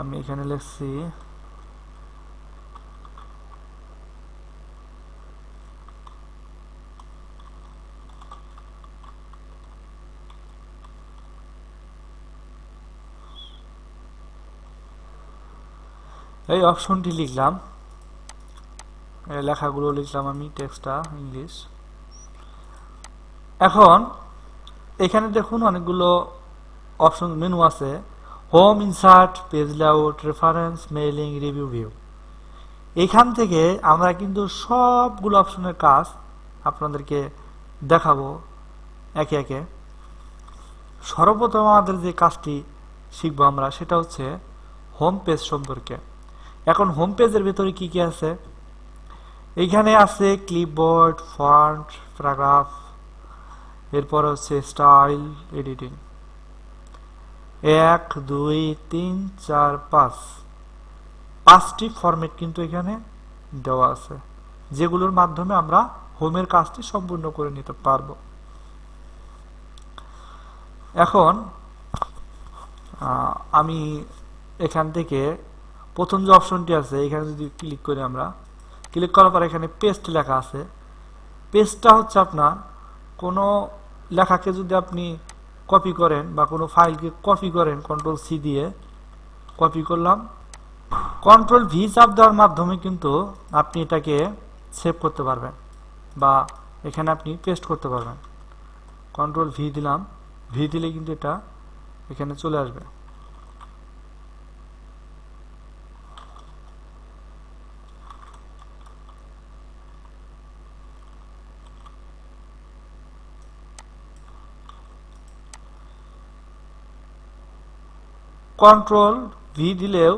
আমি এখানে লিখছি এই অপশনটি লিখলাম। লেখাগুলো লিখলাম আমি, টেক্সটটা, ইংলিশ। এখন, এখানে দেখুন অনেকগুলো অপশন মেনু আছে। Home insert page layout reference mailing review view এখান থেকে আমরা কিন্তু সবগুলো অপশনের কাজ আপনাদেরকে দেখাবো একে একে। সর্বপ্রথম আমাদের যে কাজটি শিখব আমরা, সেটা হচ্ছে হোম পেজ সম্পর্কে। এখন হোম পেজের ভেতরে কি কি আছে? এইখানে আছে ক্লিপবোর্ড ফন্ট প্যারাগ্রাফ এরপর হচ্ছে স্টাইল এডিটিং এক, দুই, তিন, চার, পাঁচ। পাঁচটি ফরম্যাট কিন্তু এখানে দেওয়া আছে, যেগুলোর মাধ্যমে আমরা হোমের কাজটি সম্পূর্ণ করে নিতে পারব। এখন আমি এখান থেকে প্রথম যে অপশনটি আছে, এখানে যদি ক্লিক করি আমরা ক্লিক করার পর এখানে পেস্ট লেখা আছে। পেস্টটা হচ্ছে আপনার কোনো লেখাকে যদি আপনি কপি করেন বা কোনো ফাইলকে কপি করেন কন্ট্রোল সি দিয়ে কপি করলাম। কন্ট্রোল ভি চাপ দেওয়ার মাধ্যমে কিন্তু আপনি এটাকে সেভ করতে পারবেন বা এখানে আপনি পেস্ট করতে পারবেন। কন্ট্রোল ভি দিলাম। ভি দিলে কিন্তু এটা এখানে চলে আসবে। কন্ট্রোল ভি দিলেও